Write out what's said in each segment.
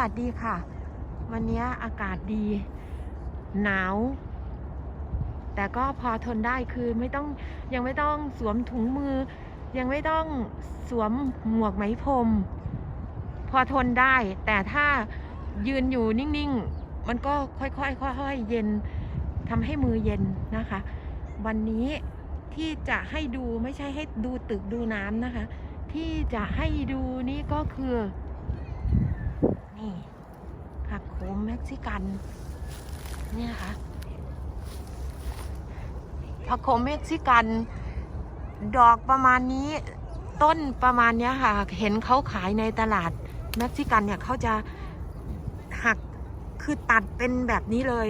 สวัสดีค่ะ วันนี้อากาศดี หนาว แต่ก็พอทนได้คือไม่ต้องยังไม่ต้องสวมถุงมือ ยังไม่ต้องสวมหมวกไหมพรม พอทนได้ แต่ถ้ายืนอยู่นิ่งๆ มันก็ค่อยๆค่อยๆเย็นทำให้มือเย็นนะคะ วันนี้ที่จะให้ดูไม่ใช่ให้ดูตึกดูน้ำนะคะ ที่จะให้ดูนี่ก็คือ นี่ผักโขมเม็กซิกันเนี่ยนะคะผักโขมเม็กซิกัน ดอกประมาณนี้ต้นประมาณเนี้ยค่ะ เห็นเขาขายในตลาดเม็กซิกันเนี่ยเขาจะหักคือตัดเป็นแบบนี้เลย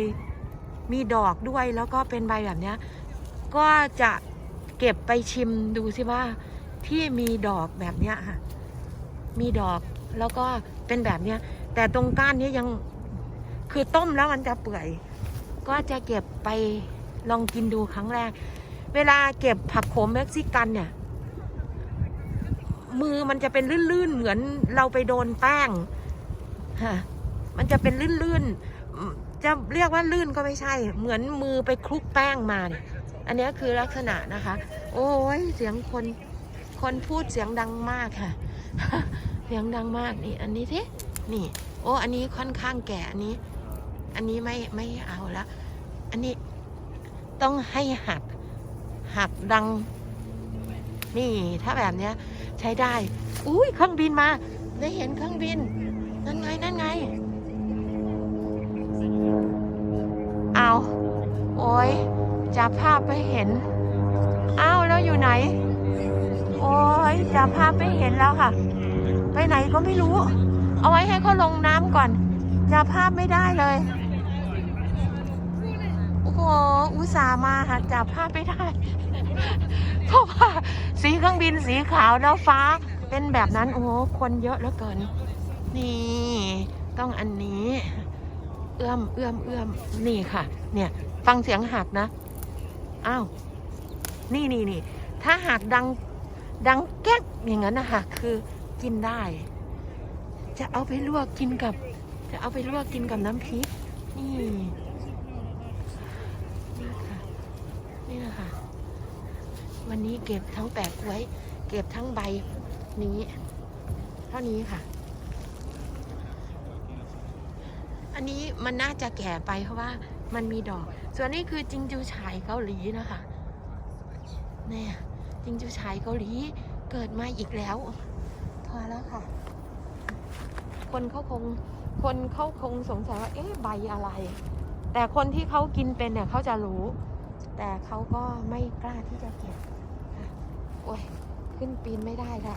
มีดอกด้วยแล้วก็เป็นใบแบบเนี้ยก็จะเก็บไปชิมดูสิว่าที่มีดอกแบบเนี้ยค่ะ มีดอกแล้วก็เป็นแบบเนี้ย แต่ตรงก้านนี้ยังคือต้มแล้วมันจะเปื่อย ก็จะเก็บไปลองกินดูครั้งแรก เวลาเก็บผักโขมเม็กซิกันเนี่ย มือมันจะเป็นลื่นๆ เหมือนเราไปโดนแป้งฮะมันจะเป็นลื่นๆ จะเรียกว่าลื่นก็ไม่ใช่ เหมือนมือไปคลุกแป้งมาเนี่ยอันนี้คือลักษณะนะคะ โอ้ยเสียงคนคนพูดเสียงดังมากค่ะ เสียงดังมากนี่ อันนี้ที่นี่ โอ้อันนี้ค่อนข้างแก่อันนี้ อันนี้ไม่ไม่เอาละอันนี้ต้องให้หักหักดัง นี่ถ้าแบบเนี้ย ใช้ได้ อุ้ยเครื่องบินมา ได้เห็นเครื่องบิน นั่นไงนั่นไงเอาโอ้ยจับภาพไปเห็นอ้าวแล้วอยู่ไหน ภาพไม่เห็นแล้วค่ะ ไปไหนก็ไม่รู้ เอาไว้ให้เขาลงน้ำก่อนจับภาพไม่ได้เลย โอ้โหอุตส่าห์มาหาจับภาพไม่ได้ เพราะว่าสีเครื่องบินสีขาวแล้วฟ้าเป็นแบบนั้น โอ้โหคนเยอะเหลือเกิน นี่ ต้องอันนี้ เอื้อมเอื้อมเอื้อมนี่ค่ะ เนี่ย ฟังเสียงหักนะ อ้าว นี่นี่นี่ ถ้าหักดัง ดังแก๊กอย่างนั้นนะคะคือกินได้ จะเอาไปลวกกินกับ จะเอาไปลวกกินกับน้ำพริก นี่นี่ค่ะนี่นะคะ วันนี้เก็บทั้งแปะกล้วย เก็บทั้งใบนี้ เท่านี้ค่ะ อันนี้มันน่าจะแก่ไปเพราะว่ามันมีดอก ส่วนนี้คือจิงจูฉายเกาหลีนะคะ เนี่ย จิงจูฉายเกาหลีเกิดมาอีกแล้ว พอแล้วค่ะ คนเขาคงคนเขาคงสงสัยว่าเอ๊ะใบอะไร แต่คนที่เขากินเป็นเนี่ยเขาจะรู้ แต่เขาก็ไม่กล้าที่จะเก็บค่ะโอ้ยขึ้นปีนไม่ได้ละ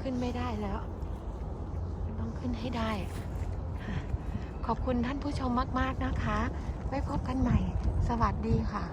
ขึ้นไม่ได้แล้วต้องขึ้นให้ได้ค่ะขอบคุณท่านผู้ชมมาก ๆ นะคะ ไว้พบกันใหม่ สวัสดีค่ะ